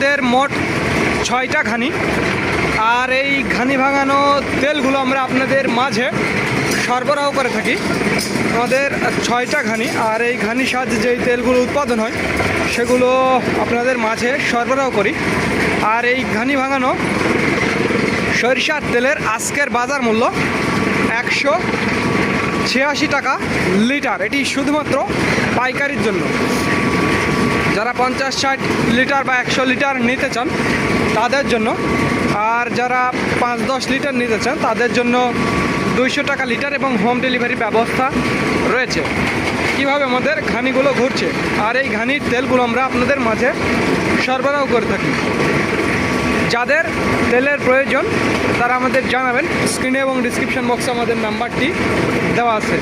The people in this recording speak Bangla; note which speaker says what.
Speaker 1: আমাদের মোট ছয়টা ঘানি। আর এই ঘানি ভাঙানো তেলগুলো আমরা আপনাদের মাঝে সরবরাহ করে থাকি। আমাদের ছয়টা ঘানি, আর এই ঘানি সাহায্যে যেই তেলগুলো উৎপাদন হয়, সেগুলো আপনাদের মাঝে সরবরাহ করি। আর এই ঘানি ভাঙানো সরিষার তেলের আজকের বাজার মূল্য একশো ছিয়াশি টাকা লিটার। এটি শুধুমাত্র পাইকারির জন্য। যারা পঞ্চাশ ষাট লিটার বা একশো লিটার নিতে চান, তাদের জন্য। আর যারা পাঁচ দশ লিটার নিতে চান, তাদের জন্য দুইশো টাকা লিটার এবং হোম ডেলিভারি ব্যবস্থা রয়েছে। কীভাবে আমাদের ঘানিগুলো ঘুরছে? আর এই ঘানির তেলগুলো আমরা আপনাদের মাঝে সরবরাহ করে থাকি। যাদের তেলের প্রয়োজন, তারা আমাদের জানাবেন। স্ক্রিনে এবং ডিসক্রিপশন বক্সে আমাদের নাম্বারটি দেওয়া আছে।